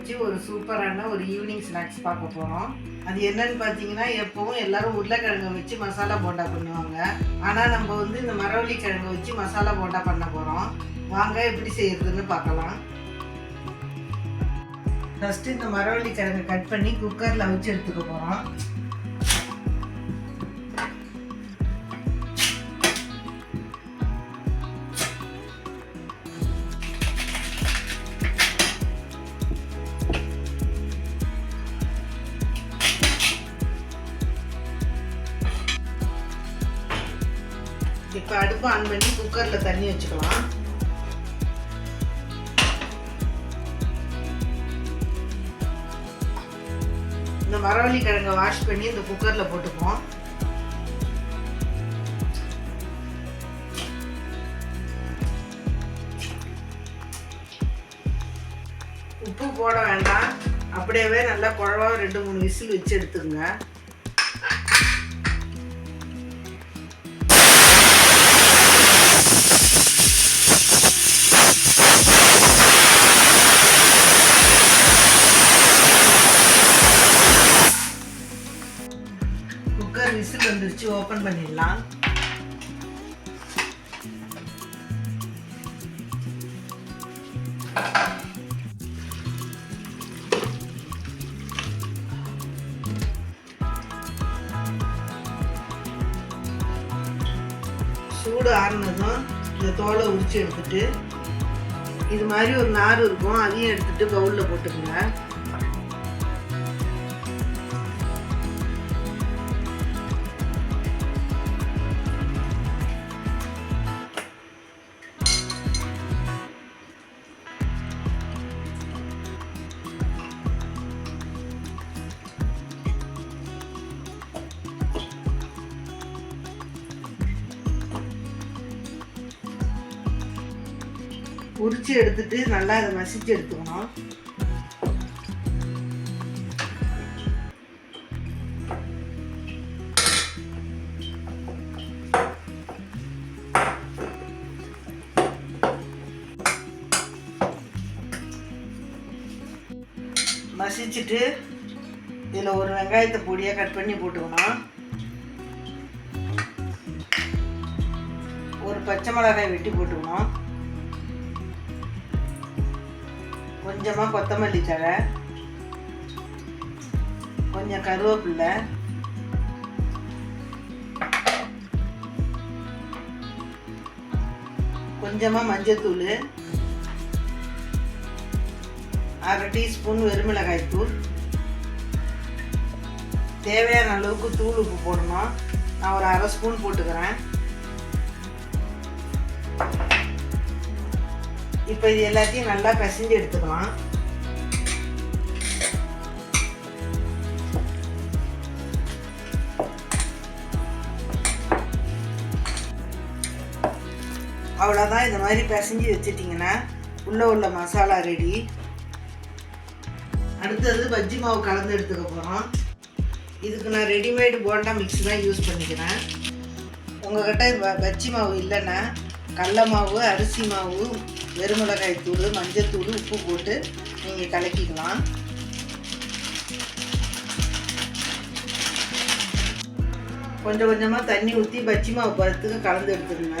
வச்சு ஒரு சூப்பரான ஒரு ஈவினிங் ஸ்நாக்ஸ் பார்க்க போகிறோம் அது என்னன்னு பார்த்தீங்கன்னா எப்பவும் எல்லாரும் உருளைக்கிழங்கை வச்சு மசாலா போண்டா பண்ணுவாங்க. ஆனால் நம்ம வந்து இந்த மரவள்ளி கிழங்கை வச்சு மசாலா போண்டா பண்ண போகிறோம் வாங்க எப்படி செய்யறதுன்னு பார்க்கலாம். ஃபஸ்ட்டு இந்த மரவள்ளி கிழங்கை கட் பண்ணி குக்கரில் வச்சு எடுத்துக்க போகிறோம் அடுப்பு ஆன் பண்ணி குக்கரில் தண்ணி வச்சுக்கலாம். இந்த மரவள்ளி கிழங்கை வாஷ் பண்ணி இந்த குக்கரில் போட்டுப்போம் உப்பு போட வேண்டாம். அப்படியே நல்லா குழவா ரெண்டு மூணு விசில் வச்சு எடுத்துக்கோங்க. குக்கர் விசில் வந்துருச்சு ஓப்பன் பண்ணிடலாம். சூடு ஆறுனதும் இந்த தோலை உரிச்சு எடுத்துட்டு இது மாதிரி ஒரு நார் இருக்கும் அதையும் எடுத்துட்டு பவுலில் போட்டுக்கோங்க. உரிச்சு எடுத்துட்டு நல்லா இதை மசிச்சு எடுத்துக்கணும். மசிச்சுட்டு இதில் ஒரு வெங்காயத்தை பொடியாக கட் பண்ணி போட்டுக்கணும். ஒரு பச்சை மிளகாய் வெட்டி போட்டுக்கணும். கொஞ்சமாக கொத்தமல்லி தழை கொஞ்சம் கருவேப்பில்லை கொஞ்சமாக மஞ்சத்தூள் அரை டீஸ்பூன் வெறுமிளகாய் தூள். தேவையான அளவுக்கு தூள் உப்பு போடணும். நான் ஒரு அரை ஸ்பூன் போட்டுக்கிறேன். இப்போ இது எல்லாத்தையும் நல்லா பிசைஞ்சு எடுத்துக்கலாம். அவ்வளோதான் இந்த மாதிரி பிசைஞ்சு வச்சிட்டிங்கன்னா உள்ளே உள்ள மசாலா ரெடி அடுத்தது பஜ்ஜி மாவு கலந்து எடுத்துக்க போகிறோம் இதுக்கு நான் ரெடிமேடு போண்டா மிக்ஸ் தான் யூஸ் பண்ணிக்கிறேன். உங்கள்கிட்ட பஜ்ஜி மாவு இல்லைன்னா கடல மாவு அரிசி மாவு வெறுமிளகாய் தூள் மஞ்சத்தூள் உப்பு போட்டு நீங்கள் கலக்கிக்கலாம். கொஞ்சம் கொஞ்சமாக தண்ணி ஊற்றி பச்சை மாவு பருத்துக்கு கலந்து எடுத்துருங்க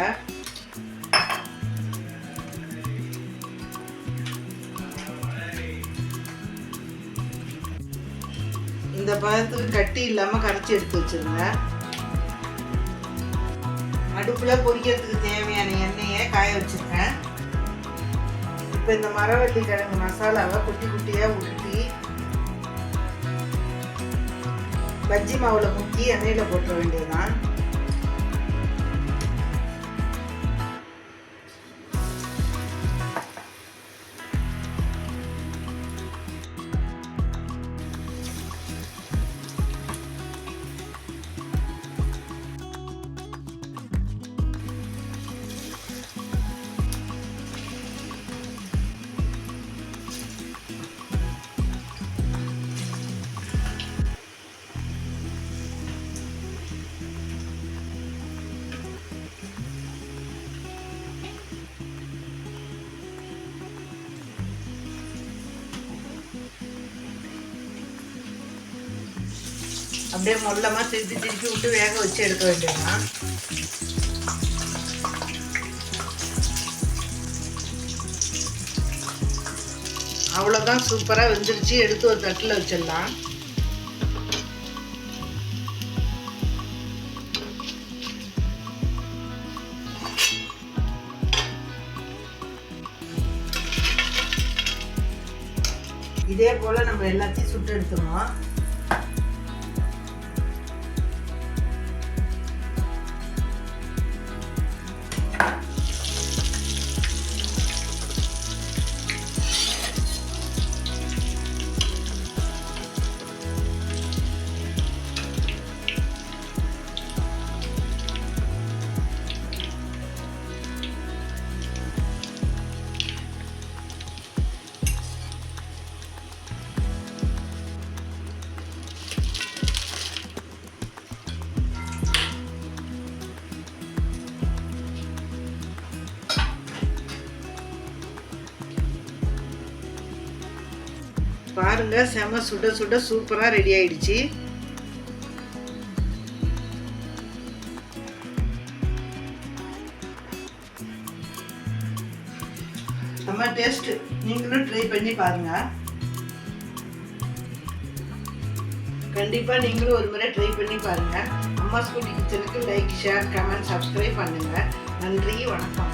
இந்த பதத்துக்கு கட்டி இல்லாமல் கரைச்சி எடுத்து வச்சிருங்க. அடுப்பில் பொரிக்கிறதுக்கு தேவையான எண்ணெயை காய வச்சுருக்கேன் இப்போ இந்த மரவள்ளி கிழங்கு மசாலாவை குட்டி குட்டியாக உருட்டி பஜ்ஜி மாவில் முக்கி எண்ணெயில் போட்டுற வேண்டியதுதான். அப்படியே மொல்லமாக திருப்பி திருப்பி விட்டு வேக வச்சு எடுக்க வேண்டியதுதான். அவ்வளோதான் சூப்பராக வெந்துருச்சு. எடுத்து ஒரு தட்டில் வச்சிடலாம். இதே போல் நம்ம எல்லாத்தையும் சுட்டு எடுத்துக்கணும். பாருங்க செம சுட சுட சூப்பராக ரெடி ஆயிடுச்சு. செம்ம டேஸ்ட் நீங்களும் ட்ரை பண்ணி பாருங்க. கண்டிப்பா நீங்களும் ஒரு முறை ட்ரை பண்ணி பாருங்க. அம்மா ஸ்கூட்டி கிச்சனுக்கு லைக் ஷேர் கமெண்ட் சப்ஸ்கிரைப் பண்ணுங்க. நன்றி வணக்கம்.